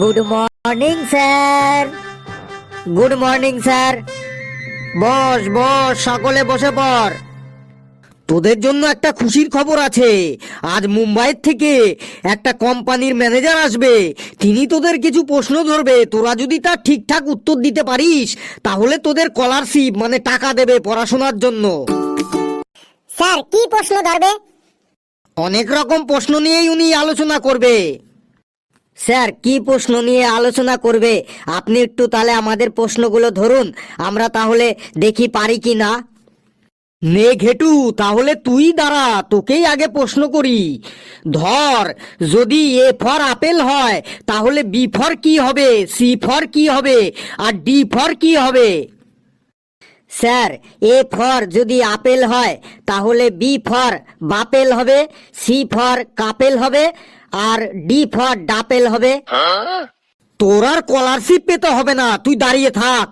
Good morning sir good morning sir বস বস সকলে বসে পড়। তোদের জন্য একটা খুশির খবর আছে। আজ মুম্বাইয়ের থেকে একটা কোম্পানির ম্যানেজার আসবে। তিনি তোদের কিছু প্রশ্ন ধরবে। তোরা যদি তার ঠিকঠাক উত্তর দিতে পারিস তাহলে তোদের স্কলারশিপ মানে টাকা দেবে পড়াশোনার জন্য। স্যার কি প্রশ্ন ধরবে? অনেক রকম প্রশ্ন নিয়েই উনি আলোচনা করবে। স্যার, কি প্রশ্ন নিয়ে আলোচনা করবে? আপনি একটু তাহলে আমাদের প্রশ্নগুলো ধরুন। আমরা তাহলে দেখি পারি কি না। নে ঘেটু, তাহলে তুই দাঁড়া, তোকেই আগে প্রশ্ন করি। ধর, যদি এ ফর আপেল হয়, তাহলে বি ফর কি হবে, সি ফর কি হবে, আর ডি ফর কি হবে? স্যার এ ফর যদি আপেল হয় তাহলে বি ফর বাপেল হবে সি ফর কাপেল হবে আর ডি ফর ডাপেল হবে। তোর আর স্কলারশিপ পেতে হবে না তুই দাঁড়িয়ে থাক।